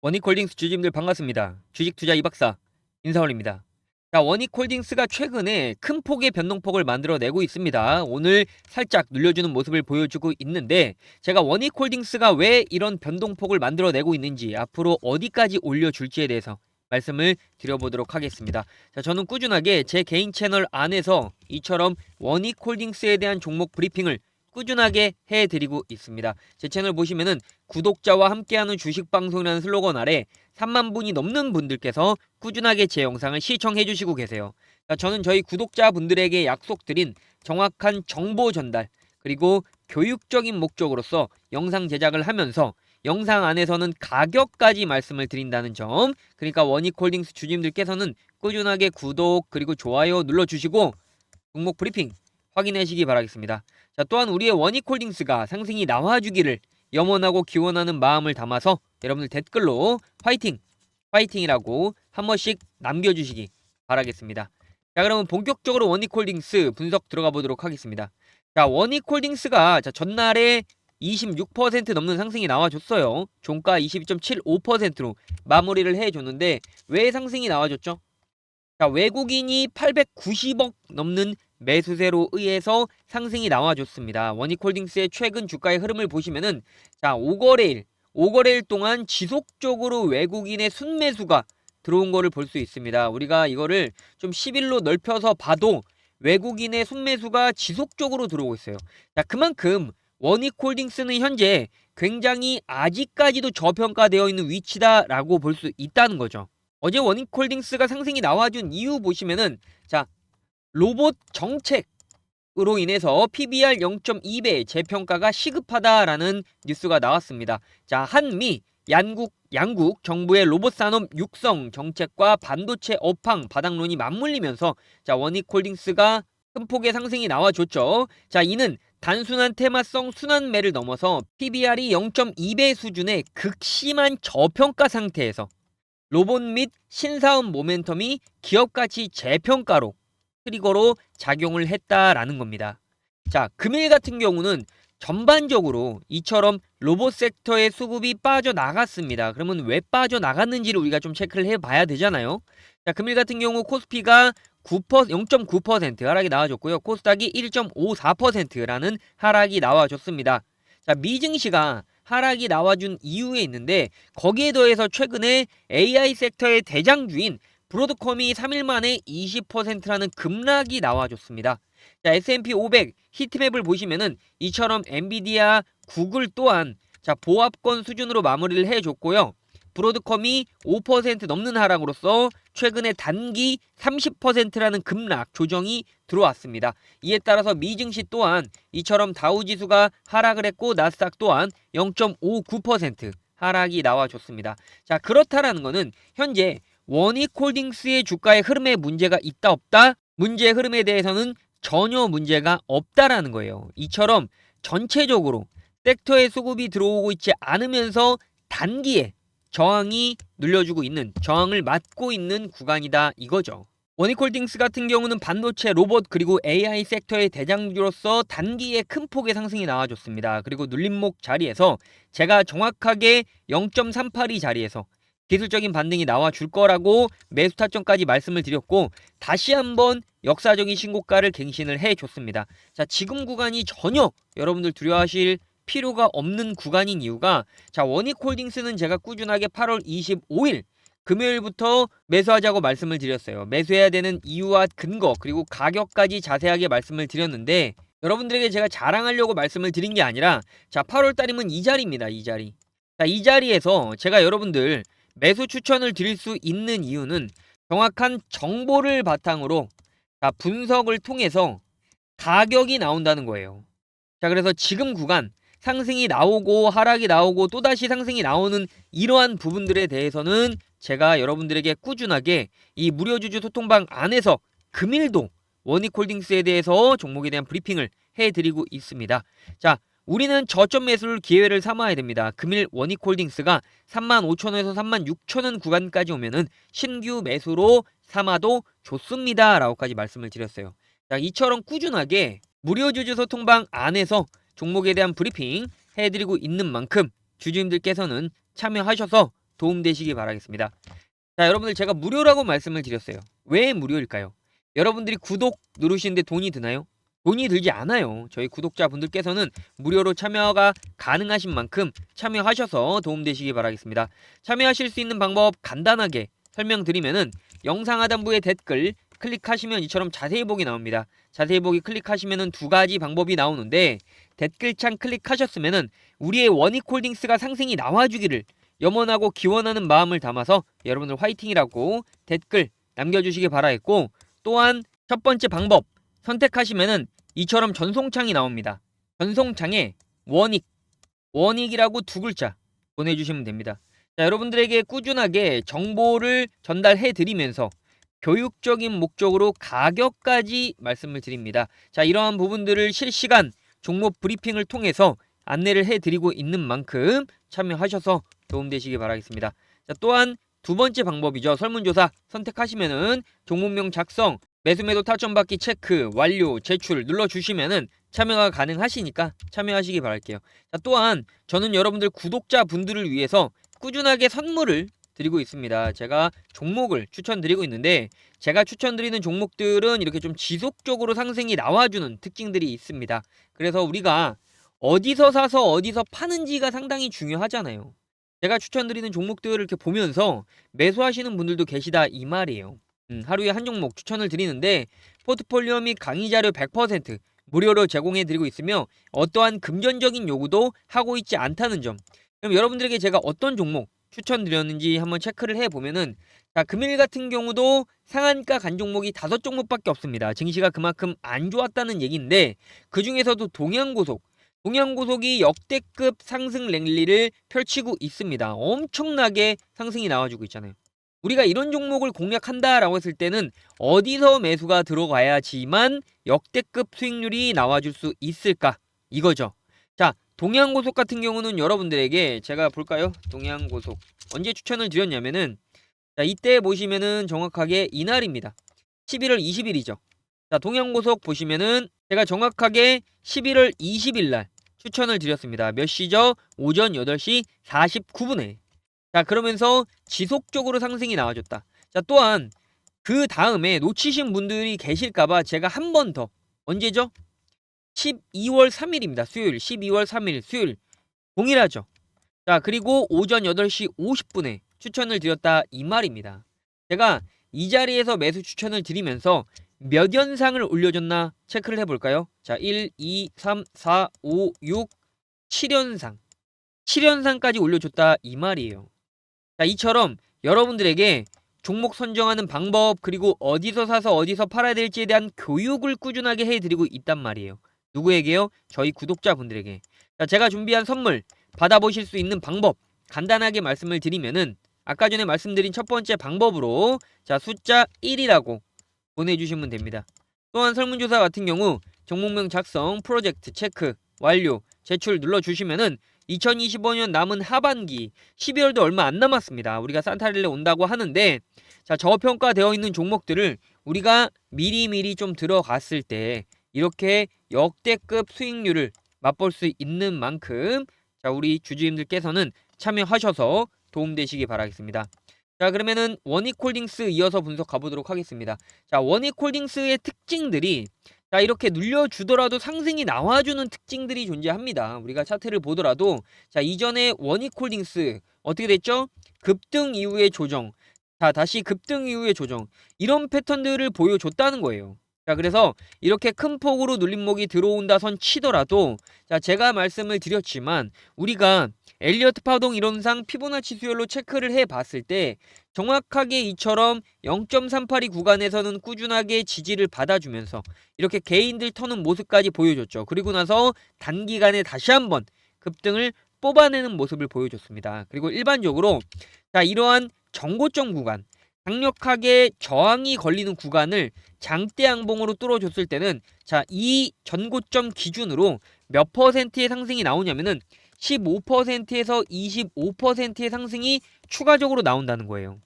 원익홀딩스 주주님들 반갑습니다. 주식투자 이박사 인사올입니다. 자, 원익홀딩스가 최근에 큰 폭의 변동폭을 만들어내고 있습니다. 오늘 살짝 눌려주는 모습을 보여주고 있는데 제가 원익홀딩스가 왜 이런 변동폭을 만들어내고 있는지 앞으로 어디까지 올려줄지에 대해서 말씀을 드려보도록 하겠습니다. 자, 저는 꾸준하게 제 개인 채널 안에서 이처럼 원익홀딩스에 대한 종목 브리핑을 꾸준하게 해드리고 있습니다. 제 채널 보시면은 구독자와 함께하는 주식방송이라는 슬로건 아래 3만 분이 넘는 분들께서 꾸준하게 제 영상을 시청해 주시고 계세요. 자, 저는 저희 구독자분들에게 약속드린 정확한 정보 전달 그리고 교육적인 목적으로서 영상 제작을 하면서 영상 안에서는 가격까지 말씀을 드린다는 점 그러니까 원익홀딩스 주주님들께서는 꾸준하게 구독 그리고 좋아요 눌러주시고 종목 브리핑 확인하시기 바라겠습니다. 자, 또한 우리의 원익홀딩스가 상승이 나와주기를 염원하고 기원하는 마음을 담아서 여러분들 댓글로 화이팅! 화이팅이라고 한 번씩 남겨주시기 바라겠습니다. 자, 그러면 본격적으로 원익홀딩스 분석 들어가 보도록 하겠습니다. 자, 원익홀딩스가 자, 전날에 26% 넘는 상승이 나와줬어요. 종가 22.75%로 마무리를 해줬는데 왜 상승이 나와줬죠? 자, 외국인이 890억 넘는 매수세로 의해서 상승이 나와줬습니다. 원익홀딩스의 최근 주가의 흐름을 보시면은 자 5거래일 5거래일 동안 지속적으로 외국인의 순매수가 들어온 거를 볼 수 있습니다. 우리가 이거를 좀 10일로 넓혀서 봐도 외국인의 순매수가 지속적으로 들어오고 있어요. 자 그만큼 원익홀딩스는 현재 굉장히 아직까지도 저평가되어 있는 위치다라고 볼 수 있다는 거죠. 어제 원익홀딩스가 상승이 나와준 이유 보시면은 자 로봇 정책으로 인해서 PBR 0.2배 재평가가 시급하다라는 뉴스가 나왔습니다. 자, 한미 양국 양국 정부의 로봇 산업 육성 정책과 반도체 업황 바닥론이 맞물리면서 자, 원익홀딩스가 큰 폭의 상승이 나와줬죠. 자, 이는 단순한 테마성 순환매를 넘어서 PBR이 0.2배 수준의 극심한 저평가 상태에서 로봇 및 신사업 모멘텀이 기업 가치 재평가로 트리거로 작용을 했다라는 겁니다. 자, 금일 같은 경우는 전반적으로 이처럼 로봇 섹터의 수급이 빠져나갔습니다. 그러면 왜 빠져나갔는지를 우리가 좀 체크를 해봐야 되잖아요. 자, 금일 같은 경우 코스피가 9% 0.9% 하락이 나와줬고요. 코스닥이 1.54%라는 하락이 나와줬습니다. 자, 미증시가 하락이 나와준 이유에 있는데 거기에 더해서 최근에 AI 섹터의 대장주인 브로드컴이 3일 만에 20%라는 급락이 나와줬습니다. 자, S&P 500 히트맵을 보시면은 이처럼 엔비디아, 구글 또한 자, 보합권 수준으로 마무리를 해줬고요. 브로드컴이 5% 넘는 하락으로서 최근에 단기 30%라는 급락 조정이 들어왔습니다. 이에 따라서 미증시 또한 이처럼 다우지수가 하락을 했고 나스닥 또한 0.59% 하락이 나와줬습니다. 자 그렇다라는 것은 현재 원익홀딩스의 주가의 흐름에 문제가 있다 없다? 문제의 흐름에 대해서는 전혀 문제가 없다라는 거예요. 이처럼 전체적으로 섹터의 수급이 들어오고 있지 않으면서 단기에 저항이 눌려주고 있는 저항을 맞고 있는 구간이다 이거죠. 원익홀딩스 같은 경우는 반도체, 로봇 그리고 AI 섹터의 대장주로서 단기에 큰 폭의 상승이 나와줬습니다. 그리고 눌림목 자리에서 제가 정확하게 0.382 자리에서 기술적인 반등이 나와 줄 거라고 매수 타점까지 말씀을 드렸고 다시 한번 역사적인 신고가를 갱신을 해 줬습니다. 자, 지금 구간이 전혀 여러분들 두려워하실 필요가 없는 구간인 이유가 자, 원익홀딩스는 제가 꾸준하게 8월 25일 금요일부터 매수하자고 말씀을 드렸어요. 매수해야 되는 이유와 근거 그리고 가격까지 자세하게 말씀을 드렸는데 여러분들에게 제가 자랑하려고 말씀을 드린 게 아니라 자 8월 달이면 이 자리입니다. 이 자리. 자, 이 자리에서 제가 여러분들 매수 추천을 드릴 수 있는 이유는 정확한 정보를 바탕으로 자, 분석을 통해서 가격이 나온다는 거예요. 자, 그래서 지금 구간 상승이 나오고 하락이 나오고 또다시 상승이 나오는 이러한 부분들에 대해서는 제가 여러분들에게 꾸준하게 이 무료주주 소통방 안에서 금일도 원익홀딩스에 대해서 종목에 대한 브리핑을 해드리고 있습니다. 자, 우리는 저점 매수를 기회를 삼아야 됩니다. 금일 원익홀딩스가 35,000원에서 36,000원 구간까지 오면은 신규 매수로 삼아도 좋습니다. 라고까지 말씀을 드렸어요. 자, 이처럼 꾸준하게 무료 주주 소통방 안에서 종목에 대한 브리핑 해드리고 있는 만큼 주주님들께서는 참여하셔서 도움되시기 바라겠습니다. 자, 여러분들 제가 무료라고 말씀을 드렸어요. 왜 무료일까요? 여러분들이 구독 누르시는데 돈이 드나요? 돈이 들지 않아요. 저희 구독자분들께서는 무료로 참여가 가능하신 만큼 참여하셔서 도움되시기 바라겠습니다. 참여하실 수 있는 방법 간단하게 설명드리면은 영상 하단부에 댓글 클릭하시면 이처럼 자세히 보기 나옵니다. 자세히 보기 클릭하시면은 두 가지 방법이 나오는데 댓글창 클릭하셨으면은 우리의 원익홀딩스가 상승이 나와주기를 염원하고 기원하는 마음을 담아서 여러분들 화이팅이라고 댓글 남겨주시기 바라겠고 또한 첫 번째 방법 선택하시면은 이처럼 전송창이 나옵니다. 전송창에 원익 원익이라고 두 글자 보내주시면 됩니다. 자, 여러분들에게 꾸준하게 정보를 전달해 드리면서 교육적인 목적으로 가격까지 말씀을 드립니다. 자, 이러한 부분들을 실시간 종목 브리핑을 통해서 안내를 해 드리고 있는 만큼 참여하셔서 도움되시기 바라겠습니다. 자, 또한 두 번째 방법이죠. 설문조사 선택하시면은 종목명 작성, 매수매도 타점받기 체크, 완료, 제출 눌러주시면은 참여가 가능하시니까 참여하시기 바랄게요. 자, 또한 저는 여러분들 구독자분들을 위해서 꾸준하게 선물을 드리고 있습니다. 제가 종목을 추천드리고 있는데 제가 추천드리는 종목들은 이렇게 좀 지속적으로 상승이 나와주는 특징들이 있습니다. 그래서 우리가 어디서 사서 어디서 파는지가 상당히 중요하잖아요. 제가 추천드리는 종목들을 이렇게 보면서 매수하시는 분들도 계시다 이 말이에요. 음, 하루에 한 종목 추천을 드리는데 포트폴리오 및 강의 자료 100% 무료로 제공해 드리고 있으며 어떠한 금전적인 요구도 하고 있지 않다는 점. 그럼 여러분들에게 제가 어떤 종목 추천드렸는지 한번 체크를 해 보면은 자, 금일 같은 경우도 상한가 간 종목이 다섯 종목밖에 없습니다. 증시가 그만큼 안 좋았다는 얘기인데 그 중에서도 동양고속 동양고속이 역대급 상승 랠리를 펼치고 있습니다. 엄청나게 상승이 나와주고 있잖아요. 우리가 이런 종목을 공략한다라고 했을 때는 어디서 매수가 들어가야지만 역대급 수익률이 나와줄 수 있을까 이거죠. 자, 동양고속 같은 경우는 여러분들에게 제가 볼까요? 동양고속 언제 추천을 드렸냐면은 자, 이때 보시면은 정확하게 이날입니다. 11월 20일이죠. 자, 동양고속 보시면은 제가 정확하게 11월 20일 날 추천을 드렸습니다. 몇 시죠? 오전 8시 49분에. 자, 그러면서 지속적으로 상승이 나와줬다. 자, 또한 그 다음에 놓치신 분들이 계실까봐 제가 한 번 더 언제죠? 12월 3일입니다. 수요일 12월 3일 수요일 동일하죠. 자 그리고 오전 8시 50분에 추천을 드렸다 이 말입니다. 제가 이 자리에서 매수 추천을 드리면서 몇 연상을 올려줬나 체크를 해볼까요? 자 1, 2, 3, 4, 5, 6, 7연상 7연상까지 올려줬다 이 말이에요. 자 이처럼 여러분들에게 종목 선정하는 방법 그리고 어디서 사서 어디서 팔아야 될지에 대한 교육을 꾸준하게 해드리고 있단 말이에요. 누구에게요? 저희 구독자분들에게. 자, 제가 준비한 선물 받아보실 수 있는 방법 간단하게 말씀을 드리면은 아까 전에 말씀드린 첫 번째 방법으로 자 숫자 1이라고 보내주시면 됩니다. 또한 설문조사 같은 경우 종목명 작성, 프로젝트 체크, 완료, 제출 눌러주시면은 2025년 남은 하반기 12월도 얼마 안 남았습니다. 우리가 산타렐레 온다고 하는데 자 저평가되어 있는 종목들을 우리가 미리미리 좀 들어갔을 때 이렇게 역대급 수익률을 맛볼 수 있는 만큼 자 우리 주주님들께서는 참여하셔서 도움되시기 바라겠습니다. 자 그러면은 원익홀딩스 이어서 분석 가보도록 하겠습니다. 자 원익홀딩스의 특징들이 자 이렇게 눌려주더라도 상승이 나와주는 특징들이 존재합니다. 우리가 차트를 보더라도 자 이전에 원익홀딩스 어떻게 됐죠? 급등 이후의 조정 자 다시 급등 이후의 조정 이런 패턴들을 보여줬다는 거예요. 자 그래서 이렇게 큰 폭으로 눌림목이 들어온다 선 치더라도 자 제가 말씀을 드렸지만 우리가 엘리어트 파동 이론상 피보나치 수열로 체크를 해 봤을 때 정확하게 이처럼 0.382 구간에서는 꾸준하게 지지를 받아주면서 이렇게 개인들 터는 모습까지 보여줬죠. 그리고 나서 단기간에 다시 한번 급등을 뽑아내는 모습을 보여줬습니다. 그리고 일반적으로 자 이러한 정고점 구간 강력하게 저항이 걸리는 구간을 장대 양봉으로 뚫어줬을 때는 자 이 전고점 기준으로 몇 퍼센트의 상승이 나오냐면은 15%에서 25%의 상승이 추가적으로 나온다는 거예요.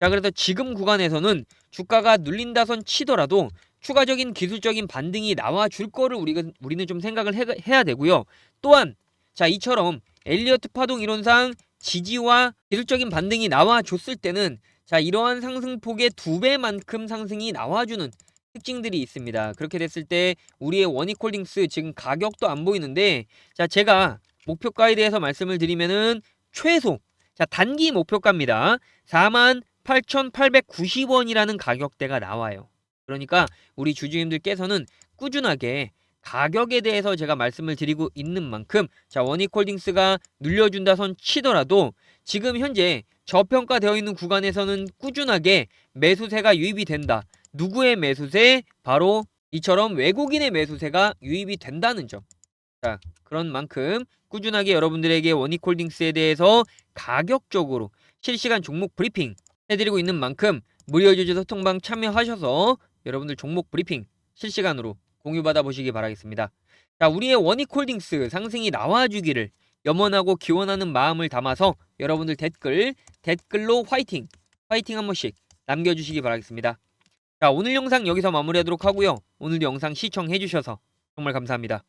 자 그래서 지금 구간에서는 주가가 눌린다선 치더라도 추가적인 기술적인 반등이 나와 줄 거를 우리가 우리는 좀 생각을 해, 해야 되고요. 또한 자 이처럼 엘리어트 파동 이론상 지지와 기술적인 반등이 나와줬을 때는 자 이러한 상승폭의 두 배만큼 상승이 나와주는 특징들이 있습니다. 그렇게 됐을 때 우리의 원익홀딩스 지금 가격도 안 보이는데 자 제가 목표가에 대해서 말씀을 드리면은 최소 자 단기 목표가입니다. 48,890원이라는 가격대가 나와요. 그러니까 우리 주주님들께서는 꾸준하게 가격에 대해서 제가 말씀을 드리고 있는 만큼 자 원익홀딩스가 눌려준다 손 치더라도 지금 현재 저평가되어 있는 구간에서는 꾸준하게 매수세가 유입이 된다. 누구의 매수세? 바로 이처럼 외국인의 매수세가 유입이 된다는 점. 자 그런 만큼 꾸준하게 여러분들에게 원익홀딩스에 대해서 가격적으로 실시간 종목 브리핑 해드리고 있는 만큼 무료 주주 소통방 참여하셔서 여러분들 종목 브리핑 실시간으로 공유받아 보시기 바라겠습니다. 자, 우리의 원익홀딩스 상승이 나와주기를 염원하고 기원하는 마음을 담아서 여러분들 댓글 댓글로 화이팅 화이팅 한 번씩 남겨주시기 바라겠습니다. 자, 오늘 영상 여기서 마무리하도록 하고요. 오늘도 영상 시청해주셔서 정말 감사합니다.